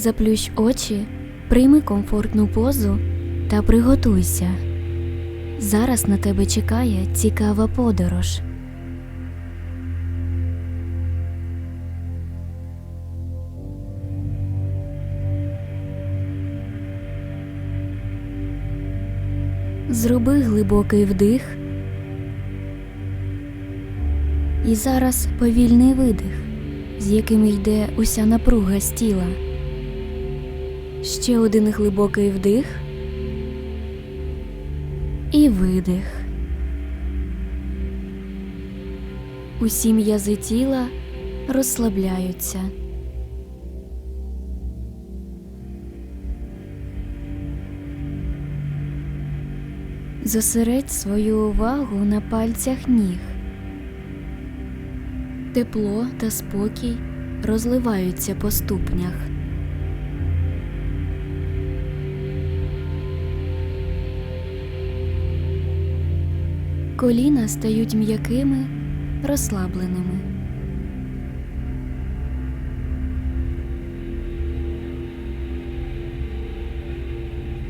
Заплющ очі, прийми комфортну позу та приготуйся. Зараз на тебе чекає цікава подорож. Зроби глибокий вдих. І зараз повільний видих, з яким йде уся напруга з тіла. Ще один глибокий вдих і видих. Усі м'язи тіла розслабляються. Зосередь свою увагу на пальцях ніг. Тепло та спокій розливаються по ступнях. Коліна стають м'якими, розслабленими.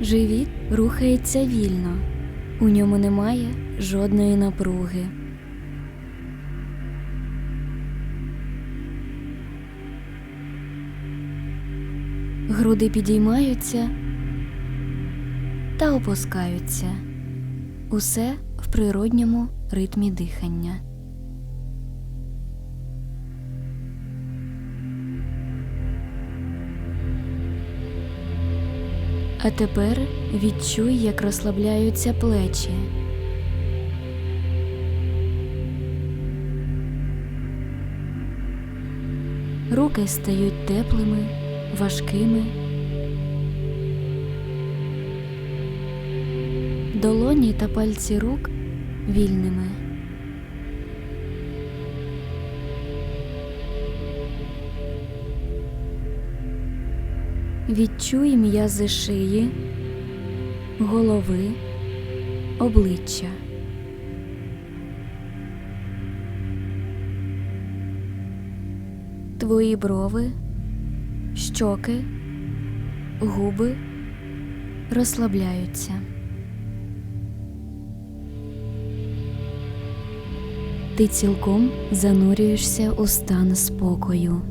Живіт рухається вільно, у ньому немає жодної напруги. Груди підіймаються та опускаються. Усе природньому ритмі дихання. А тепер відчуй, як розслабляються плечі. Руки стають теплими, важкими. Долоні та пальці рук вільними. Відчуй м'язи шиї, голови, обличчя. Твої брови, щоки, губи розслабляються. Ти цілком занурюєшся у стан спокою.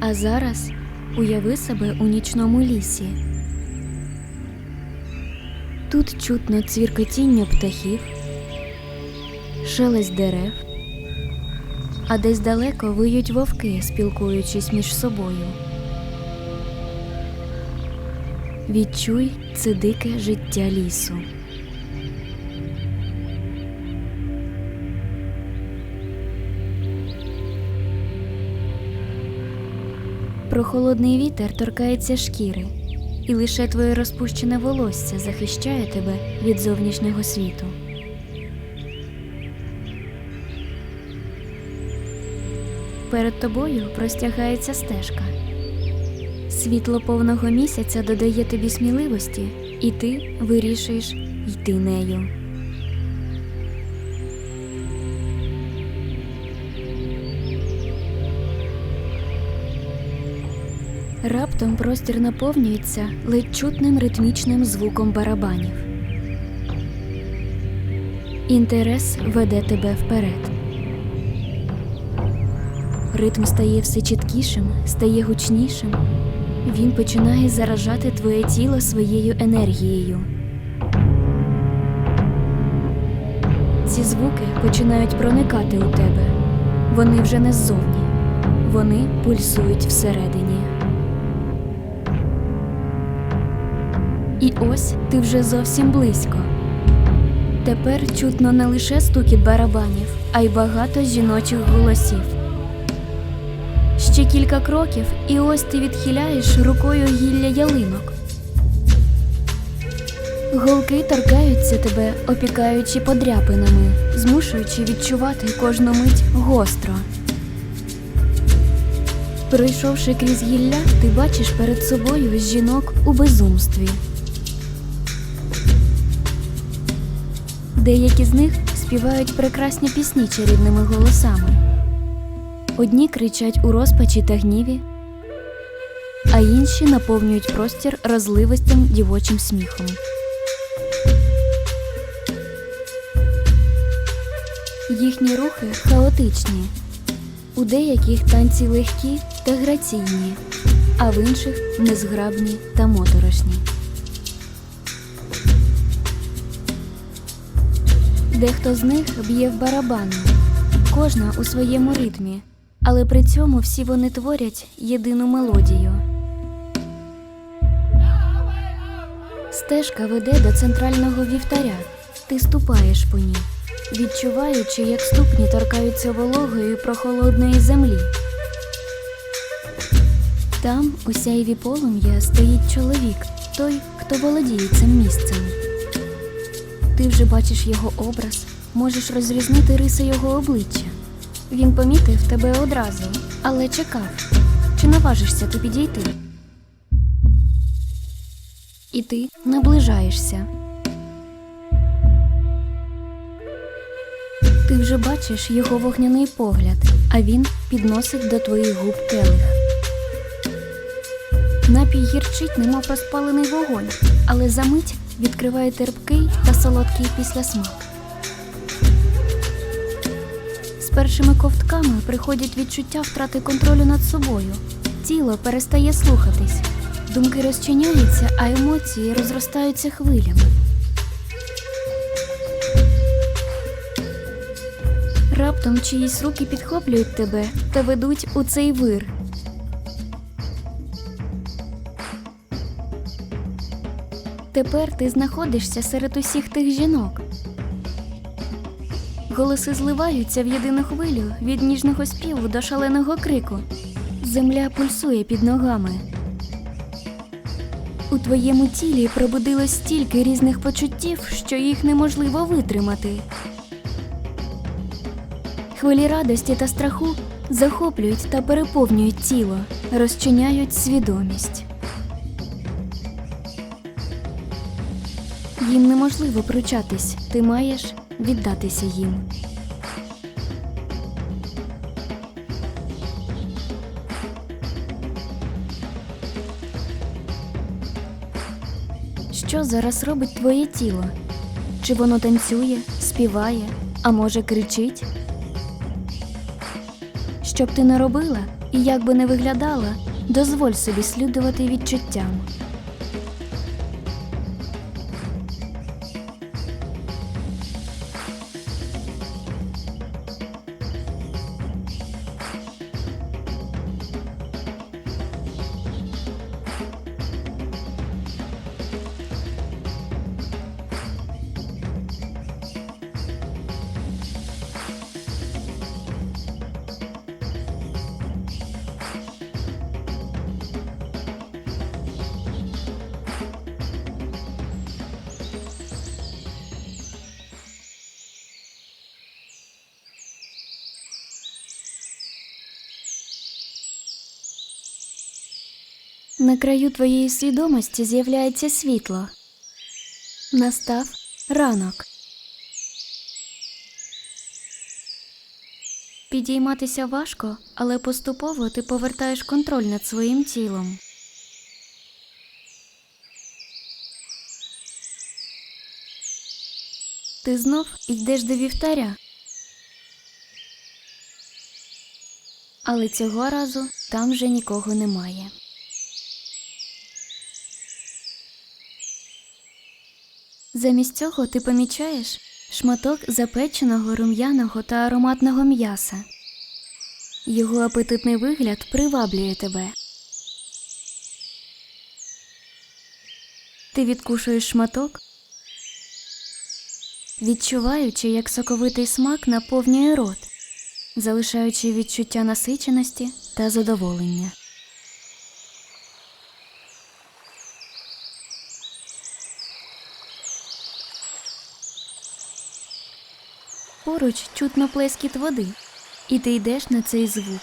А зараз уяви себе у нічному лісі. Тут чутно цвіркотіння птахів, шелест дерев, а десь далеко виють вовки, спілкуючись між собою. Відчуй це дике життя лісу. Прохолодний вітер торкається шкіри, і лише твоє розпущене волосся захищає тебе від зовнішнього світу. Перед тобою простягається стежка. Світло повного місяця додає тобі сміливості, і ти вирішуєш йти нею. Раптом простір наповнюється ледь чутним ритмічним звуком барабанів. Інтерес веде тебе вперед. Ритм стає все чіткішим, стає гучнішим. Він починає заражати твоє тіло своєю енергією. Ці звуки починають проникати у тебе. Вони вже не ззовні, вони пульсують всередині. І ось ти вже зовсім близько. Тепер чутно не лише стукіт барабанів, а й багато жіночих голосів. Ще кілька кроків, і ось ти відхиляєш рукою гілля ялинок. Голки торкаються тебе, опікаючи подряпинами, змушуючи відчувати кожну мить гостро. Пройшовши крізь гілля, ти бачиш перед собою жінок у безумстві. Деякі з них співають прекрасні пісні чарівними голосами. Одні кричать у розпачі та гніві, а інші наповнюють простір розливистим дівочим сміхом. Їхні рухи хаотичні, у деяких танці легкі та граційні, а в інших незграбні та моторошні. Дехто з них б'є в барабани, кожна у своєму ритмі, але при цьому всі вони творять єдину мелодію. Стежка веде до центрального вівтаря. Ти ступаєш по ній, відчуваючи, як ступні торкаються вологої прохолодної землі. Там, у сяйві полум'я, стоїть чоловік, той, хто володіє цим місцем. Ти вже бачиш його образ, можеш розрізнити риси його обличчя. Він помітив тебе одразу, але чекав, чи наважишся ти підійти. І ти наближаєшся. Ти вже бачиш його вогняний погляд, а він підносить до твоїх губ келих. Напій гірчить, немов розпалений вогонь, але за мить відкриває терпкий та солодкий післясмак. Першими ковтками приходять відчуття втрати контролю над собою. Тіло перестає слухатись, думки розчиняються, а емоції розростаються хвилями. Раптом чиїсь руки підхоплюють тебе та ведуть у цей вир. Тепер ти знаходишся серед усіх тих жінок. Голоси зливаються в єдину хвилю від ніжного співу до шаленого крику. Земля пульсує під ногами. У твоєму тілі пробудилось стільки різних почуттів, що їх неможливо витримати. Хвилі радості та страху захоплюють та переповнюють тіло, розчиняють свідомість. Їм неможливо пручатись, ти маєш віддатися їм. Що зараз робить твоє тіло? Чи воно танцює, співає, а може кричить? Що б ти не робила і як би не виглядала, дозволь собі слідувати відчуттям. На краю твоєї свідомості з'являється світло. Настав ранок. Підійматися важко, але поступово ти повертаєш контроль над своїм тілом. Ти знов йдеш до вівтаря. Але цього разу там вже нікого немає. Замість цього ти помічаєш шматок запеченого рум'яного та ароматного м'яса. Його апетитний вигляд приваблює тебе. Ти відкушуєш шматок, відчуваючи, як соковитий смак наповнює рот, залишаючи відчуття насиченості та задоволення. Поруч чутно плескіт води, і ти йдеш на цей звук.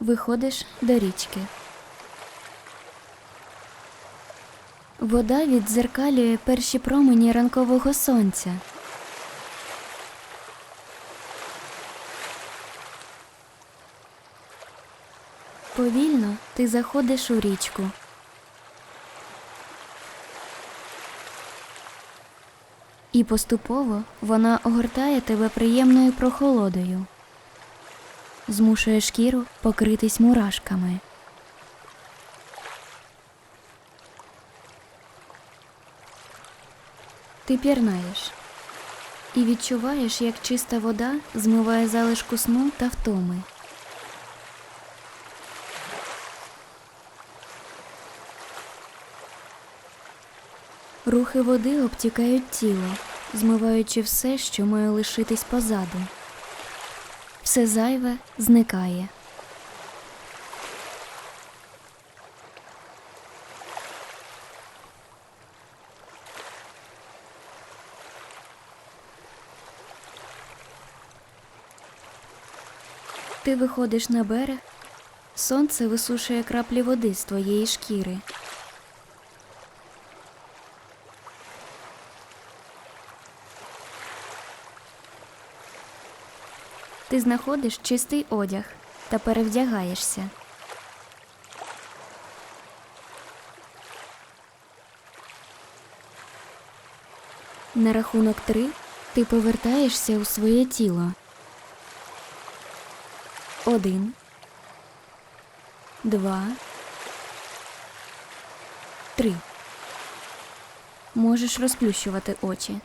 Виходиш до річки. Вода віддзеркалює перші промені ранкового сонця. Повільно ти заходиш у річку. І поступово вона огортає тебе приємною прохолодою, змушує шкіру покритись мурашками. Ти пірнаєш і відчуваєш, як чиста вода змиває залишку сну та втоми. Рухи води обтікають тіло, змиваючи все, що має лишитись позаду. Все зайве зникає. Ти виходиш на берег, сонце висушує краплі води з твоєї шкіри. Ти знаходиш чистий одяг та перевдягаєшся. На рахунок три ти повертаєшся у своє тіло. Один. Два. Три. Можеш розплющувати очі.